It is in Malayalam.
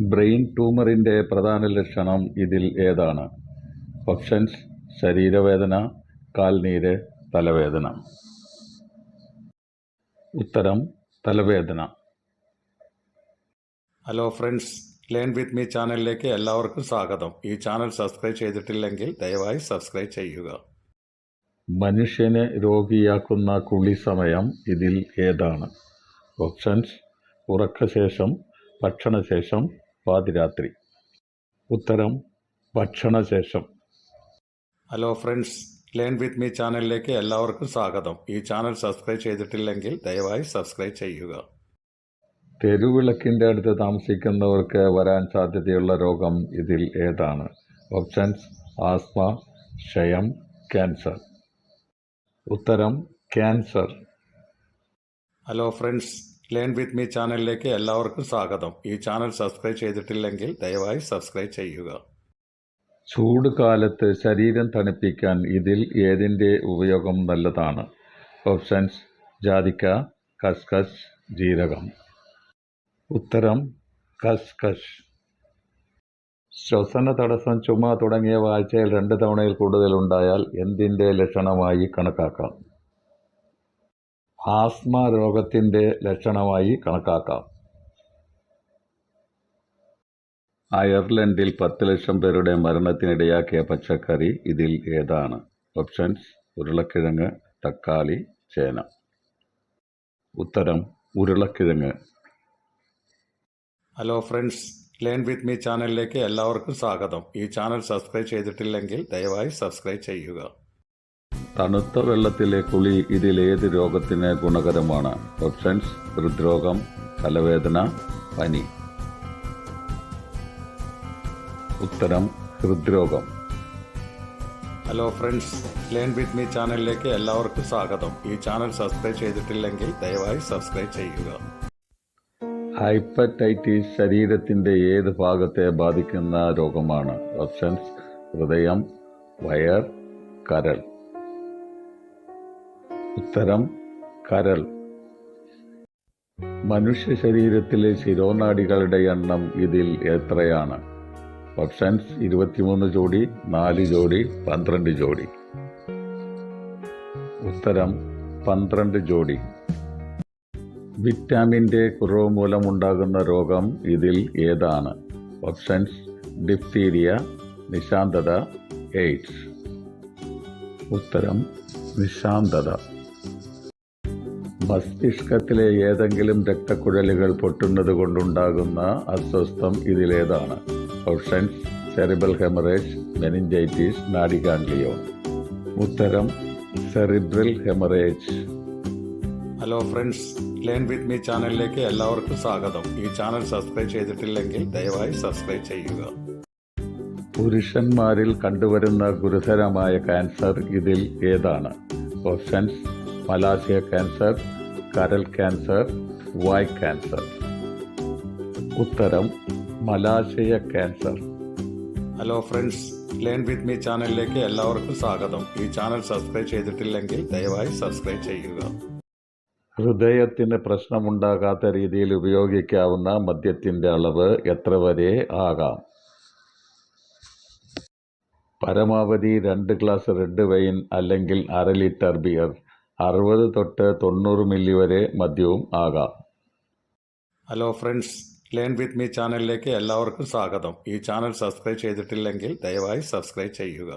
ബ്രെയിൻ ട്യൂമറിന്റെ പ്രധാന ലക്ഷണം ഇതിൽ ഏതാണ്? ഓപ്ഷൻസ് ശരീരവേദന കാൽനീര് തലവേദന. ഉത്തരം തലവേദന. Hello friends learn with me ചാനലിലേക്ക് എല്ലാവർക്കും സ്വാഗതം. ഈ ചാനൽ സബ്സ്ക്രൈബ് ചെയ്തിട്ടില്ലെങ്കിൽ ദയവായി സബ്സ്ക്രൈബ് ചെയ്യുക. മനുഷ്യനെ രോഗിയാക്കുന്ന കുളി സമയം ഇതിൽ ഏതാണ്? ഓപ്ഷൻസ് ഉറക്കശേഷം ഭക്ഷണശേഷം പാതിരാത്രി ഉത്തരം ഭക്ഷണശേഷം. Hello friends learn with me ചാനലിലേക്ക് എല്ലാവർക്കും സ്വാഗതം. ഈ ചാനൽ സബ്സ്ക്രൈബ് ചെയ്തിട്ടില്ലെങ്കിൽ ദയവായി സബ്സ്ക്രൈബ് ചെയ്യുക. തെരുവിളക്കിന്റെ അടുത്ത് താമസിക്കുന്നവർക്ക് വരാൻ സാധ്യതയുള്ള രോഗം ഇതിൽ ഏതാണ്? ഓപ്ഷൻസ് ആസ്മ ക്ഷയം ക്യാൻസർ. ഉത്തരം cancer. Hello friends learn with me ചാനലിലേക്ക് എല്ലാവർക്കും സ്വാഗതം. ഈ ചാനൽ സബ്സ്ക്രൈബ് ചെയ്തിട്ടില്ലെങ്കിൽ ദയവായി സബ്സ്ക്രൈബ് ചെയ്യുക. ചൂട് കാലത്ത് ശരീരം തണുപ്പിക്കാൻ ഇതിൽ ഏതിന്റെ ഉപയോഗം നല്ലതാണ്? ഓപ്ഷൻസ് ജാതിക്ക കസ്കസ് ജീരകം. ഉത്തരം കസ്കസ്. ശ്വസന തടസ്സം ചുമ തുടങ്ങിയ ആഴ്ചയിൽ രണ്ട് തവണയിൽ കൂടുതൽ ഉണ്ടായാൽ എന്തിന്റെ ലക്ഷണമായി കണക്കാക്കാം? ആസ്മ രോഗത്തിന്റെ ലക്ഷണമായി കണക്കാക്കാം. അയർലൻഡിൽ പത്ത് ലക്ഷം പേരുടെ മരണത്തിനിടയാക്കിയ പച്ചക്കറി ഇതിൽ ഏതാണ്? ഓപ്ഷൻസ് ഉരുളക്കിഴങ്ങ് തക്കാളി ചേന. ഉത്തരം ഉരുളക്കിഴങ്ങ്. Hello friends learn with me ചാനലിലേക്ക് എല്ലാവർക്കും സ്വാഗതം. ഈ ചാനൽ സബ്സ്ക്രൈബ് ചെയ്തിട്ടില്ലെങ്കിൽ ദയവായി സബ്സ്ക്രൈബ് ചെയ്യുക. തണുത്ത വെള്ളത്തിലെ കുളി ഇതിലേത് രോഗത്തിന് ഗുണകരമാണ്? ഓപ്ഷൻസ് ഹൃദ്രോഗം തലവേദന പനി. ഉത്തരം ഹൃദ്രോഗം. Hello friends learn with me ചാനലിലേക്ക് എല്ലാവർക്കും സ്വാഗതം. ഈ ചാനൽ സബ്സ്ക്രൈബ് ചെയ്തിട്ടില്ലെങ്കിൽ ദയവായി സബ്സ്ക്രൈബ് ചെയ്യുക. ഹൈപ്പറ്റൈറ്റിസ് ശരീരത്തിന്റെ ഏത് ഭാഗത്തെ ബാധിക്കുന്ന രോഗമാണ്? ഓപ്ഷൻസ് ഹൃദയം വയർ കരൾ. ഉത്തരം കരൾ. മനുഷ്യ ശരീരത്തിലെ ശിരോനാടികളുടെ എണ്ണം ഇതിൽ എത്രയാണ്? ഓപ്ഷൻസ് ഇരുപത്തിമൂന്ന് ജോഡി നാല് ജോഡി പന്ത്രണ്ട് ജോഡി. ഉത്തരം പന്ത്രണ്ട് ജോഡി. വിറ്റാമിന്റെ കുറവ് മൂലമുണ്ടാകുന്ന രോഗം ഇതിൽ ഏതാണ്? ഓപ്ഷൻസ് ഡിഫ്തീരിയ നിശാന്തത എയ്ഡ്സ്. ഉത്തരം നിശാന്തത. മസ്തിഷ്കത്തിലെ ഏതെങ്കിലും രക്തക്കുഴലുകൾ പൊട്ടുന്നത് കൊണ്ടുണ്ടാകുന്ന അസ്വസ്ഥം ഇതിലേതാണ്. ഓപ്ഷൻസ് സെറിബൽ ഹെമറേജ് മെനിഞ്ചൈറ്റിസ് നാഡികാൻഡിയോ ഉത്തരം cerebral haemorrhage. Hello friends learn with me ചാനലിലേക്ക് എല്ലാവർക്കും സ്വാഗതം. ഈ ചാനൽ സബ്സ്ക്രൈബ് ചെയ്തിട്ടില്ലെങ്കിൽ ദയവായി സബ്സ്ക്രൈബ് ചെയ്യുക. പുരുഷന്മാരിൽ കണ്ടുവരുന്ന ഗുരുതരമായ ക്യാൻസർ ഇതിൽ ഏതാണ്? ഓപ്ഷൻസ് മലാശയ ക്യാൻസർ കരൾ ക്യാൻസർ വായ് ക്യാൻസർ. ഉത്തരം മലാശയ cancer. Hello friends learn with me ചാനലിലേക്ക് എല്ലാവർക്കും സ്വാഗതം. ഈ ചാനൽ സബ്സ്ക്രൈബ് ചെയ്തിട്ടില്ലെങ്കിൽ ദയവായി സബ്സ്ക്രൈബ് ചെയ്യുക. ഹൃദയത്തിന് പ്രശ്നമുണ്ടാകാത്ത രീതിയിൽ ഉപയോഗിക്കാവുന്ന മദ്യത്തിന്റെ അളവ് എത്ര വരെ ആകാം? പരമാവധി രണ്ട് ഗ്ലാസ് റെഡ് വൈൻ അല്ലെങ്കിൽ അര ലിറ്റർ ബിയർ. അറുപത് തൊട്ട് തൊണ്ണൂറ് മില്ലി വരെ മദ്യവും ആകാം. Hello friends learn with me ചാനലിലേക്ക് എല്ലാവർക്കും സ്വാഗതം. ഈ ചാനൽ സബ്സ്ക്രൈബ് ചെയ്തിട്ടില്ലെങ്കിൽ ദയവായി സബ്സ്ക്രൈബ് ചെയ്യുക.